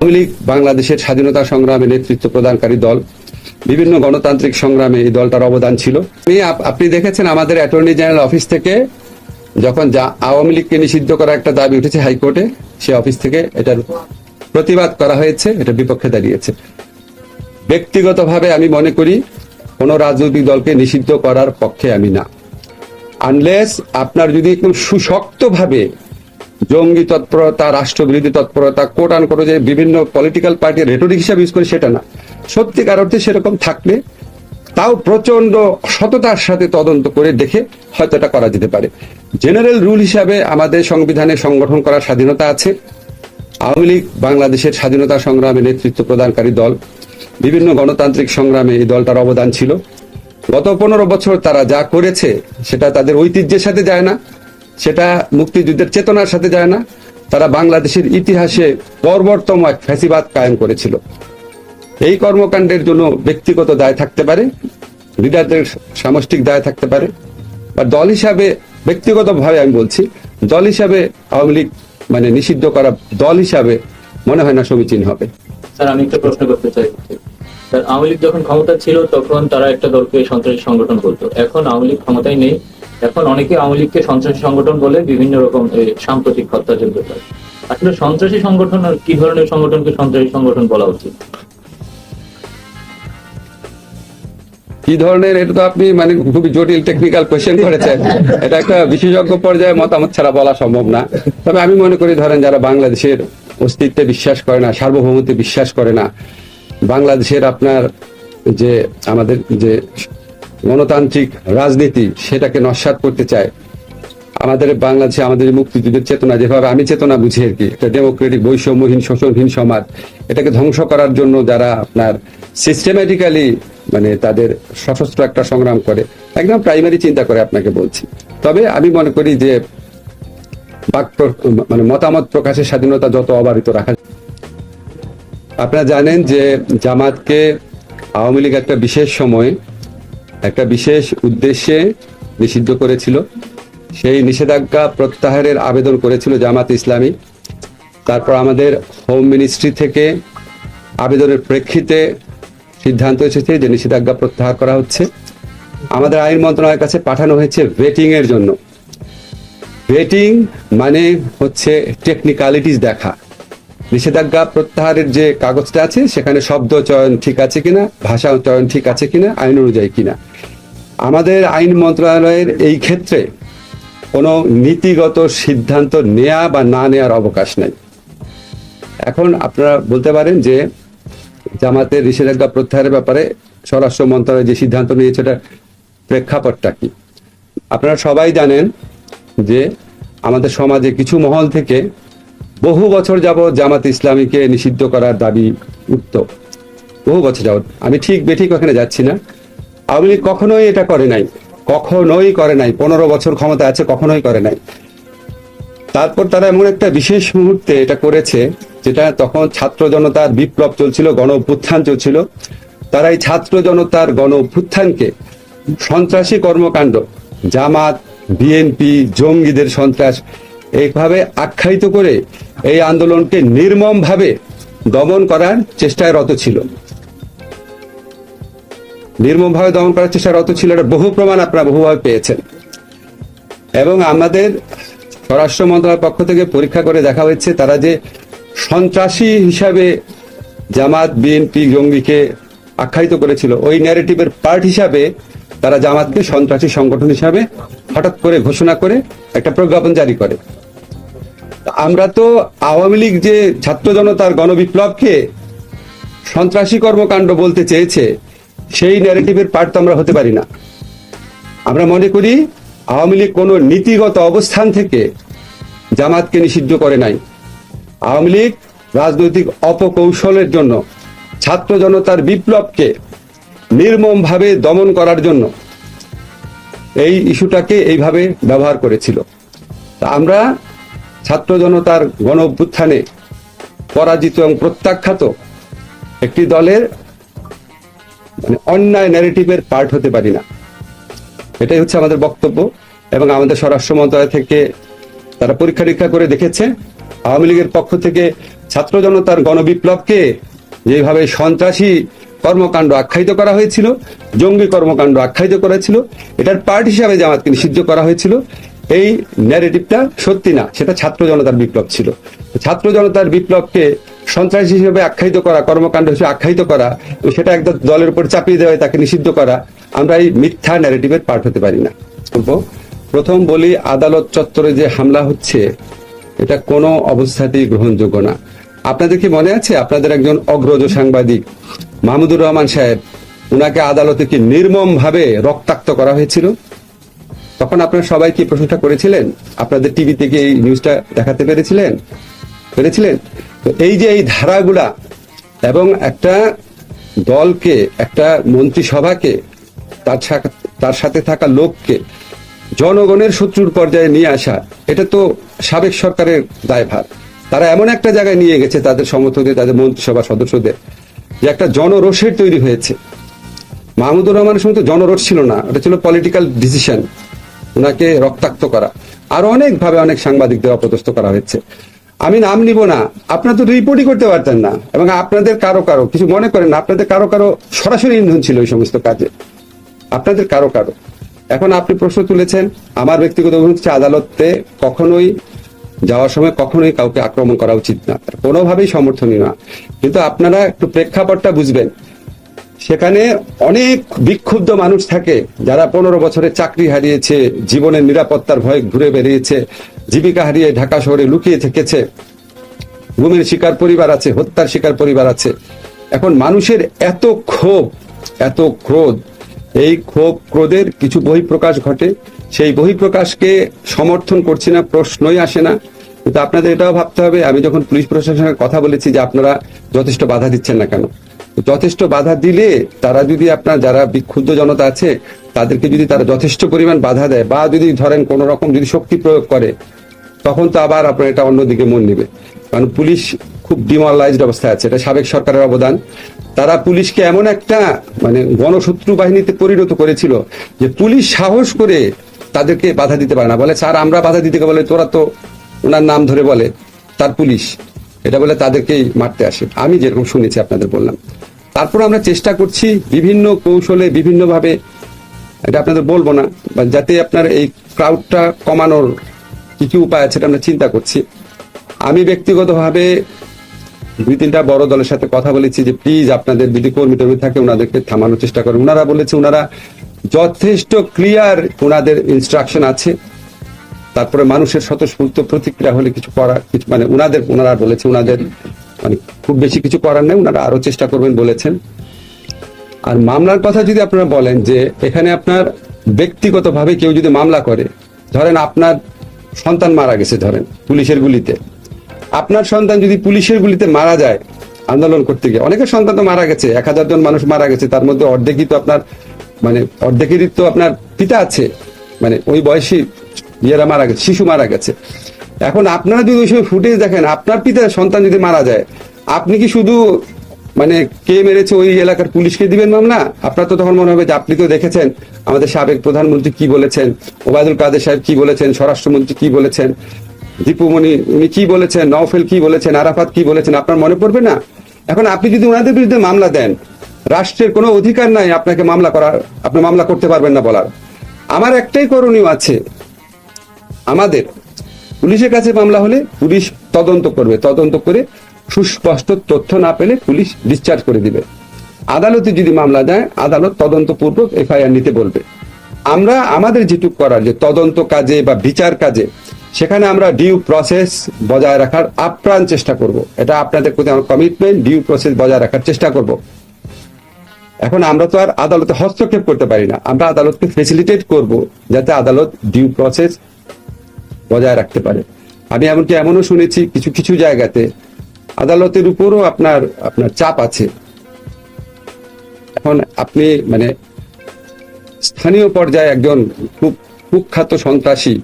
আওয়ামী লীগ বাংলাদেশের স্বাধীনতা সংগ্রামে নেতৃত্ব প্রদানকারী দল। বিভিন্ন গণতান্ত্রিক সংগ্রামে এই দলটার অবদান ছিল। আপনি দেখেছেন আমাদের অ্যাটর্নি জেনারেল অফিস থেকে যখন যা- আওয়ামী লীগকে নিষিদ্ধ করা একটা দাবি উঠেছে হাইকোর্টে, সে অফিস থেকে এটার প্রতিবাদ করা হয়েছে, এটা বিপক্ষে দাঁড়িয়েছে। ব্যক্তিগতভাবে আমি মনে করি, কোনো রাজনৈতিক দলকে নিষিদ্ধ করার পক্ষে আমি না। আনলেস আপনার যদি একদম সুশক্তভাবে জঙ্গি তৎপরতা, রাষ্ট্রবিরোধী তৎপরতা কোট আন করে যে বিভিন্ন পলিটিক্যাল পার্টি রেটরিক হিসাবে ইউজ করে সেটা না। সত্যিকার অর্থে সেরকম থাকলে তাও প্রচণ্ড সততার সাথে তদন্ত করে দেখে হয়তো এটা করা যেতে পারে। জেনারেল রুল হিসাবে আমাদের সংবিধানে সংগঠন করার স্বাধীনতা আছে। আওয়ামী লীগ বাংলাদেশের স্বাধীনতা সংগ্রামে নেতৃত্ব প্রদানকারী দল। বিভিন্ন গণতান্ত্রিক সংগ্রামে এই দলটার অবদান ছিল। গত পনেরো বছর তারা যা করেছে, সেটা তাদের ঐতিহ্যের সাথে যায় না। সেটা মুক্তিযুদ্ধের চেতনার সাথে যায় না। তারা বাংলাদেশের ইতিহাসে বর্বরতম এক ফ্যাসিবাদ কায়েম করেছিল। এই কর্মকাণ্ডের জন্য ব্যক্তিগত দায় থাকতে পারে, লিডারদের সামষ্টিক দায় থাকতে পারে। বা দল হিসাবে, ব্যক্তিগতভাবে আমি বলছি, দল হিসাবে আওয়ামী লীগ মানে নিষিদ্ধ করা দল হিসাবে মনে হয় না সমীচীন হবে। স্যার, আমি একটা প্রশ্ন করতে চাই। স্যার, আওয়ামী লীগ যখন ক্ষমতা ছিল, তখন তারা একটা দলকে সন্ত্রাসী সংগঠন করতো এখন আওয়ামী লীগ ক্ষমতায় নেই। এখন অনেকে আওয়ামী লীগকে সন্ত্রাসী সংগঠন বলে বিভিন্ন রকম সাম্প্রতিক হত্যাযজ্ঞ করে। আসলে সন্ত্রাসী সংগঠন আর কি ধরনের সংগঠনকে সন্ত্রাসী সংগঠন বলা উচিত? কি ধরনের, এটা তো আপনি মানে খুবই জটিল টেকনিক্যাল কোয়েশ্চেন করেছেন। এটা একটা বিশেষজ্ঞ পর্যায়ে মতামত ছাড়া বলা সম্ভব না। তবে আমি মনে করি, ধরেন যারা বাংলাদেশের অস্তিত্বে বিশ্বাস করে না, সার্বভৌমত্বে বিশ্বাস করে না, বাংলাদেশের আপনার যে আমাদের যে গণতান্ত্রিক রাজনীতি সেটাকে নস্বাত করতে চায়। আমাদের বাংলাদেশে আমাদের মুক্তিযুদ্ধের চেতনা, যেভাবে আমি চেতনা বুঝি আর কি, একটা ডেমোক্রেটিক বৈষম্যহীন, শোষণহীন সমাজ, এটাকে ধ্বংস করার জন্য যারা আপনার সিস্টেম্যাটিক্যালি মানে তাদের সশস্ত্র একটা সংগ্রাম করে, একদম প্রাইমারি চিন্তা করে আপনাকে বলছি। তবে আমি মনে করি যে বাক মানে মতামত প্রকাশের স্বাধীনতা যত অবারিত রাখা আপনারা জানেন যে জামাতকে আওয়ামী লীগ একটা বিশেষ সময়ে একটা বিশেষ উদ্দেশ্যে নিষিদ্ধ করেছিল। সেই নিষেধাজ্ঞা প্রত্যাহারের আবেদন করেছিল জামাত ইসলামী। তারপর আমাদের হোম মিনিস্ট্রি থেকে আবেদনের প্রেক্ষিতে সিদ্ধান্ত এসেছে যে নিষেধাজ্ঞা প্রত্যাহার করা হচ্ছে। আমাদের আইন মন্ত্রণালয়ের কাছে পাঠানো হয়েছে ভেটিং এর জন্য। ভেটিং মানে হচ্ছে টেকনিক্যালিটিস দেখা। নিষেধাজ্ঞা প্রত্যাহারের যে কাগজটা আছে, সেখানে শব্দ চয়ন ঠিক আছে কিনা, ভাষা চয়ন ঠিক আছে কিনা, আইন অনুযায়ী কিনা। আমাদের আইন মন্ত্রণালয়ের এই ক্ষেত্রে কোনো নীতিগত সিদ্ধান্ত নেয়া বা না নেয়ার অবকাশ নাই। এখন আপনারা বলতে পারেন যে জামাতের নিষেধাজ্ঞা প্রত্যাহারের ব্যাপারে স্বরাষ্ট্র মন্ত্রণালয় যে সিদ্ধান্ত নিয়েছে এটা প্রেক্ষাপটটা কি? আপনারা সবাই জানেন যে আমাদের সমাজে কিছু মহল থেকে বহু বছর যাবৎ জামাত ইসলামীকে নিষিদ্ধ করার দাবি উঠত। বহু বছর যাবৎ। আমি ঠিক বেঠিক ওখানে যাচ্ছি না। আওয়ামী লীগ কখনোই এটা করে নাই। কখনোই করে নাই। পনেরো বছর ক্ষমতা আছে, কখনোই করে নাই। তারপর তারা এমন একটা বিশেষ মুহূর্তে এটা করেছে, যেটা তখন ছাত্র জনতার বিপ্লব চলছিল, গণ অভ্যুত্থান চলছিল। তারা এই ছাত্র জনতার গণ অভ্যুত্থানকে সন্ত্রাসী কর্মকাণ্ড, জামাত, বিএনপি, জঙ্গিদের সন্ত্রাস এইভাবে আখ্যায়িত করে এই আন্দোলনকে নির্মমভাবে দমন করার চেষ্টায় রত ছিল। নির্মমভাবে দমন করার চেষ্টা রত ছিল এটা বহু প্রমাণ আপনারা বহুভাবে পেয়েছেন। এবং আমাদের স্বরাষ্ট্র মন্ত্রণালয়ের পক্ষ থেকে পরীক্ষা করে দেখা হয়েছে তারা যে সন্ত্রাসী হিসাবে জামাত, বিএনপি, জঙ্গিকে আখ্যায়িত করেছিল। ওই ন্যারেটিভের পার্ট হিসাবে তারা জামাতকে সন্ত্রাসী সংগঠন হিসাবে হঠাৎ করে ঘোষণা করে একটা প্রজ্ঞাপন জারি করে। আমরা তো আওয়ামী লীগ যে ছাত্র জনতার গণবিপ্লবকে সন্ত্রাসী কর্মকাণ্ড বলতে চেয়েছে, সেই ন্যারেটিভের পার্ট তো আমরা হতে পারি না। আমরা মনে করি আওয়ামী লীগ কোনো নীতিগত অবস্থান থেকে জামাতকে নিষিদ্ধ করে নাই। আওয়ামী লীগ রাজনৈতিক অপকৌশলের জন্য ছাত্র জনতার বিপ্লবকে নির্মমভাবে দমন করার জন্য এই ইস্যুটাকে এইভাবে ব্যবহার করেছিল। আমরা ছাত্র জনতার গণ অভ্যুত্থানে পরাজিত এবং প্রত্যাখ্যাত একটি দলের মানে অন্যায় ন্যারেটিভের পার্ট হতে পারি না। এটাই হচ্ছে আমাদের বক্তব্য এবং আমাদের স্বরাষ্ট্র মন্ত্রণালয় থেকে তারা পরীক্ষা নিরীক্ষা করে দেখেছে। আওয়ামী লীগের পক্ষ থেকে ছাত্র জনতার গণবিপ্লবকে যেভাবে সন্ত্রাসী কর্মকাণ্ড আখ্যায়িত করা হয়েছিল, জঙ্গি কর্মকাণ্ড আখ্যায়িত করা ছিল এটার পার্ট হিসাবে জামাতকে নিষিদ্ধ করা হয়েছিল, এই ন্যারেটিভটা সত্যি না, সেটা ছাত্র জনতার বিপ্লব ছিল। ছাত্র জনতার বিপ্লবকে সন্ত্রাসী হিসেবে আখ্যায়িত করা, কর্মকাণ্ড হিসেবে আখ্যায়িত করা সেটা একদম দলের উপর চাপিয়ে দেওয়া, তাকে নিষিদ্ধ করা, আমরা এই মিথ্যা ন্যারেটিভের পার্ট হতে পারি না। প্রথম বলি, আদালত চত্বরে যে হামলা হচ্ছে, এটা কোনো অবস্থাতেই গ্রহণযোগ্য না। আপনাদের কি মনে আছে? আপনাদের একজন অগ্রজ সাংবাদিক, মাহমুদুর রহমান সাহেব, উনাকে আদালতে কি নির্মম ভাবে রক্তাক্ত করা হয়েছিল? তখন আপনারা সবাই কি প্রশংসা করেছিলেন? আপনাদের টিভি থেকে এই নিউজটা দেখাতে পেরেছিলেন? পেরেছিলেন? তো এই যে এই ধারাগুলা এবং একটা দলকে, একটা মন্ত্রিসভাকে, তার তার সাথে থাকা লোককে জনগণের শত্রুর পর্যায়ে নিয়ে আসা, এটা তো সাবেক সরকারের দায়ভার। তারা এমন একটা জায়গায় নিয়ে গেছে, তাদের সমর্থকদের, তাদের মন্ত্রিসভা সদস্যদের, যে একটা জনরোষের তৈরি হয়েছে। মাহমুদুর রহমানের সময় তো জনরোষ ছিল না এটা ছিল পলিটিক্যাল ডিসিশন ওনাকে রক্তাক্ত করা। আরও অনেক ভাবে অনেক সাংবাদিকদের অপদস্থ করা হয়েছে। আমি নাম নিব না, আপনারা তো রিপোর্টই করতে পারতেন না, এবং আপনাদের কারও কারও, কিছু মনে করেন আপনাদের কারও কারও সরাসরি ইন্ধন ছিল এই সমস্ত কাজে। আপনাদের কারও কারও। এখন আপনি প্রশ্ন তুলেছেন, আমার ব্যক্তিগত হচ্ছে আদালতে কখনোই যাওয়ার সময় কখনোই কাউকে আক্রমণ করা উচিত না। কোনোভাবেই সমর্থনীয় না। কিন্তু আপনারা একটু প্রেক্ষাপটটা বুঝবেন। সেখানে অনেক বিক্ষুব্ধ মানুষ থাকে, যারা পনেরো বছরে চাকরি হারিয়েছে, জীবনের নিরাপত্তার ভয়ে ঘুরে বেরিয়েছে জীবিকা হারিয়ে ঢাকা শহরে লুকিয়ে থেকেছে, গুমের শিকার পরিবার আছে, হত্যার শিকার পরিবার আছে। এখন মানুষের এত ক্ষোভ, এত ক্রোধ, এই ক্ষোভ ক্রোধের কিছু বহিঃপ্রকাশ ঘটে। সেই বহিঃপ্রকাশকে সমর্থন করছি না, প্রশ্নই আসে না। কিন্তু আপনাদের এটাও ভাবতে হবে, আমি যখন পুলিশ প্রশাসনের কথা বলেছি যে আপনারা যথেষ্ট বাধা দিচ্ছেন না কেন? যথেষ্ট বাধা দিলে তারা যদি আপনার যারা বিক্ষুব্ধ জনতা আছে, তাদেরকে যদি তারা যথেষ্ট পরিমাণ বাধা দেয় বা যদি ধরেন কোন রকম যদি শক্তি প্রয়োগ করে, তখন তো আবার আপনার এটা অন্যদিকে মন নেবে। কারণ পুলিশ খুব ডিমোরালাইজড অবস্থায় আছে, এটা সাবেক সরকারের অবদান। তারা পুলিশকে এমন একটা মানে গণশত্রু বাহিনীতে পরিণত করেছিল যে পুলিশ সাহস করে তাদেরকে বাধা দিতে পারে না। বলে, স্যার, আমরা বাধা দিতে বলে তোরা তো ওনার নাম ধরে বলে, তার পুলিশ। এটা বলে তাদেরকেই মারতে আসে। আমি যেরকম শুনেছি, আপনাদের বললাম। তারপর আমরা চেষ্টা করছি বিভিন্ন কৌশলে, বিভিন্নভাবে, এটা আপনাদের বলব না যাতে আপনার এই ক্রাউডটা কমানোর কি কি উপায় আছে, এটা আমরা চিন্তা করছি। আমি ব্যক্তিগতভাবে দুই তিনটা বড় দলের সাথে কথা বলেছি যে, প্লিজ আপনাদের যদি কর্মী টর্মী থাকে, ওনাদেরকে থামানোর চেষ্টা করেন। ওনারা বলেছে, ওনারা যথেষ্ট ক্লিয়ার ওনাদের ইনস্ট্রাকশন আছে। তারপরে মানুষের স্বতঃস্ফূর্ত প্রতিক্রিয়া হলে কিছু করার, কিছু মানে ওনাদের ওনারা বলেছে ওনাদের মানে খুব বেশি কিছু করার নেই ওনারা আরও চেষ্টা করবেন বলেছেন। আর মামলার কথা যদি আপনারা বলেন যে এখানে আপনার ব্যক্তিগতভাবে কেউ যদি মামলা করে, ধরেন আপনার সন্তান মারা গেছে, ধরেন পুলিশের গুলিতে। আপনার সন্তান যদি পুলিশের গুলিতে মারা যায়, আন্দোলন করতে গিয়ে, অনেকের সন্তান তো মারা গেছে, এক হাজার জন মানুষ মারা গেছে, তার মধ্যে অর্ধেকই তো আপনার মানে অর্ধেকেরই তো আপনার পিতা আছে। মানে ওই বয়সী ইয়েরা মারা গেছে, শিশু মারা গেছে। এখন আপনারা যদি ওই সময় ফুটেজ দেখেন, আপনার পিতা সন্তান যদি মারা যায়, আপনি কি শুধু মানে কে মেরেছে ওই এলাকার পুলিশকে দিবেন মামলা? আপনার তো তখন মনে হবে যে আপনি তো দেখেছেন, আমাদের সাবেক প্রধানমন্ত্রী কি বলেছেন, ওবায়দুল কাদের সাহেব কি বলেছেন, স্বরাষ্ট্রমন্ত্রী কি বলেছেন দীপুমণি উনি কি বলেছেন, নওফেল কি বলেছেন, আরাফাত কি বলেছেন, আপনার মনে পড়বে না? এখন আপনি যদি ওনাদের বিরুদ্ধে মামলা দেন রাষ্ট্রের কোনো অধিকার নাই আপনাকে মামলা করার, আপনি মামলা করতে পারবেন না বলার। আমার একটাই করণীয় আছে, আমাদের পুলিশের কাছে মামলা হলে পুলিশ তদন্ত করবে, তদন্ত করে সুস্পষ্ট তথ্য না পেলে পুলিশ ডিসচার্জ করে দিবে। আদালতে যদি মামলা দেয়, আদালত তদন্তপূর্বক এফআইআর নিতে বলবে। আমরা, আমাদের যেটুক করার যে তদন্ত কাজে বা বিচার কাজে, সেখানে আমরা ডিউ প্রসেস বজায় রাখার আপ্রাণ চেষ্টা করব। এটা আপনাদের প্রতি আমার কমিটমেন্ট ডিউ প্রসেস বজায় রাখার চেষ্টা করব। এখন আমরা তো আর আদালতে হস্তক্ষেপ করতে পারি না। আমরা আদালতকে ফেসিলিটেট করব যাতে আদালত ডিউ প্রসেস বজায় রাখতে পারে। আমি এমনকি এমনও শুনেছি কিছু কিছু জায়গাতে আদালতের উপরও আপনার আপনার চাপ আছে। এখন আপনি মানে স্থানীয় পর্যায়ে একজন খুব কুখ্যাত সন্ত্রাসী,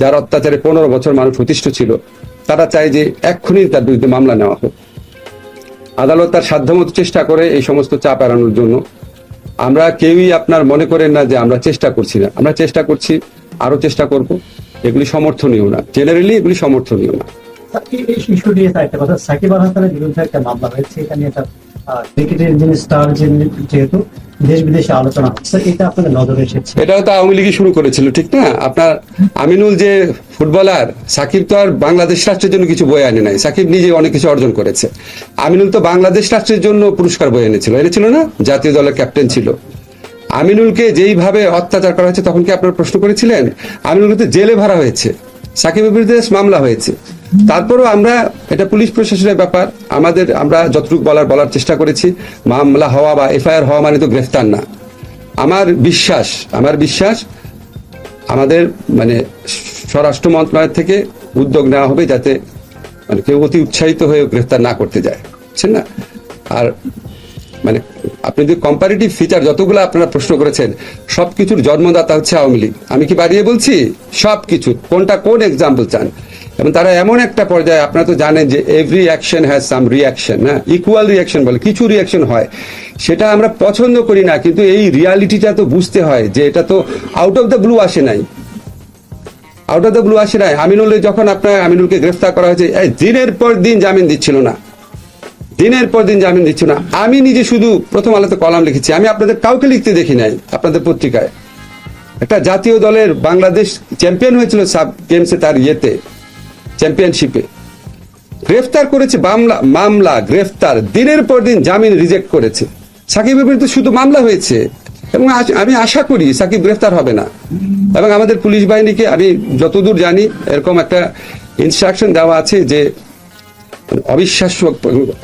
যার অত্যাচারে পনেরো বছর মানুষ অতিষ্ঠ ছিল, তারা চায় যে এক্ষুনি তার বিরুদ্ধে মামলা নেওয়া হোক। আদালত তার সাধ্যমতো চেষ্টা করে এই সমস্ত চাপ এড়ানোর জন্য। আমরা কেউই আপনার মনে করেন না যে আমরা চেষ্টা করছি না। আমরা চেষ্টা করছি আরও চেষ্টা করব। এগুলি সমর্থনীয় না। জেনারেলি এগুলি সমর্থনীয় না। শিশু নিয়ে সাকিব আল হাসানের বিরুদ্ধে একটা মামলা হয়েছে। এখানে একটা ক্রিকেটের যিনি স্টার যেহেতু দেশ বিদেশে আলোচনা এটা আপনাদের নজরে এসেছে। এটাও তো আওয়ামী লীগই শুরু করেছিল, ঠিক না? আপনার আমিনুল যে ফুটবলার, সাকিব তো আর বাংলাদেশ রাষ্ট্রের জন্য কিছু বয়ে আনে নাই। সাকিব নিজে অনেক কিছু অর্জন করেছে। আমিনুল তো বাংলাদেশ রাষ্ট্রের জন্য পুরস্কার বয়ে এনেছিল। এনেছিল না? জাতীয় দলের ক্যাপ্টেন ছিল। আমিনুলকে যেইভাবে অত্যাচার করা হয়েছে, তখন কি আপনারা প্রশ্ন করেছিলেন? আমিনুলকে তো জেলে ভরা হয়েছে। সাকিবের বিরুদ্ধে মামলা হয়েছে। তারপরেও আমরা, এটা পুলিশ প্রশাসনের ব্যাপার, আমাদের, আমরা যতটুকু বলার বলার চেষ্টা করেছি, মামলা হওয়া বা এফআইআর হওয়া মানে তো গ্রেফতার না। আমার বিশ্বাস আমার বিশ্বাস, আমাদের মানে স্বরাষ্ট্র মন্ত্রণালয় থেকে উদ্যোগ নেওয়া হবে যাতে মানে কেউ অতি উৎসাহিত হয়ে গ্রেফতার না করতে যায়। বুঝছেন না? আর মানে আপনি যদি কম্পারেটিভ ফিচার যতগুলো আপনারা প্রশ্ন করেছেন সব কিছুর জন্মদাতা হচ্ছে আওয়ামী লীগ। আমি কি বাড়িয়ে বলছি? সব কিছু কোনটা কোন এক্সাম্পল চান? এবং তারা এমন একটা পর্যায়ে, আপনারা তো জানেন যে every action has some reaction হ্যাঁ? ইকুয়াল রিয়াকশন বলে, কিছু রিয়াকশন হয়। সেটা আমরা পছন্দ করি না, কিন্তু এই রিয়ালিটিটা তো বুঝতে হয় যে এটা তো আউট অফ দ্য ব্লু আসে নাই। আউট অফ দ্য ব্লু আসে নাই। আমিনুলের যখন আপনার, আমিনুলকে গ্রেফতার করা হয়েছে দিনের পর দিন জামিন দিচ্ছিল না। দিনের পর দিন জামিন দিচ্ছিল না। আমি নিজে শুধু প্রথম আলোতে কলাম লিখেছি। আমি আপনাদের কাউকে লিখতে দেখি নাই, আপনাদের পত্রিকায়। একটা জাতীয় দলের বাংলাদেশ চ্যাম্পিয়ন হয়েছিল সাব গেমসে তার ইয়েতে, চ্যাম্পিয়নশিপে। গ্রেফতার করেছে মামলা মামলা, গ্রেফতার, দিনের পর দিন জামিন রিজেক্ট করেছে। সাকিবের বিরুদ্ধে শুধু মামলা হয়েছে। এবং আমি আশা করি সাকিব গ্রেফতার হবে না। এবং আমাদের পুলিশ বাহিনীকে আমি যতদূর জানি, এরকম একটা ইনস্ট্রাকশন দেওয়া আছে যে অবিশ্বাস্য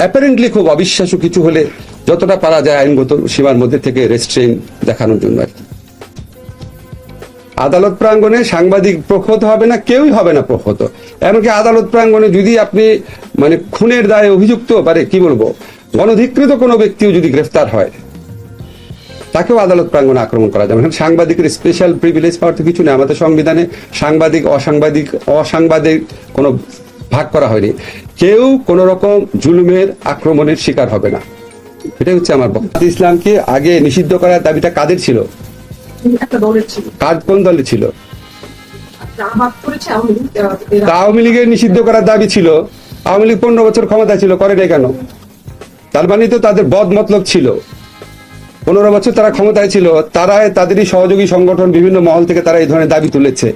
অ্যাপারেন্টলি খুব অবিশ্বাস্য কিছু হলে যতটা পারা যায় আইনগত সীমার মধ্যে থেকে রেস্ট্রেন দেখানোর জন্য আর কি। আদালত প্রাঙ্গণে সাংবাদিক প্রখত হবে না, কেউই হবে না প্রখত। এমনকি আদালত প্রাঙ্গণে যদি আপনি মানে খুনের দায়ে অভিযুক্ত পারে কি বলব, গণধিকৃত কোনো ব্যক্তিও যদি গ্রেফতার হয়, তাকেও আদালত প্রাঙ্গণে আক্রমণ করা যাবে সাংবাদিকের স্পেশাল প্রিভিলেজ পাওয়ার তো কিছু নেই। আমাদের সংবিধানে সাংবাদিক, অসাংবাদিক অসাংবাদিক কোনো ভাগ করা হয়নি কেউ কোন রকম জুলুমের আক্রমণের শিকার হবে না। এটাই হচ্ছে আমার বক্তব্য। ইসলামকে আগে নিষিদ্ধ করার দাবিটা কাদের ছিল? কার কোন দলে ছিল? তা আওয়ামী লীগের নিষিদ্ধ করার দাবি ছিল। আওয়ামী লীগ পনেরো বছর ক্ষমতা ছিল করে নাই কেন? তার মানে তো তাদের বদ মতলব ছিল। পনেরো বছর তারা ক্ষমতায় ছিল তারা তাদেরই সহযোগী সংগঠন বিভিন্ন মহল থেকে তারা এই ধরনের দাবি তুলেছে।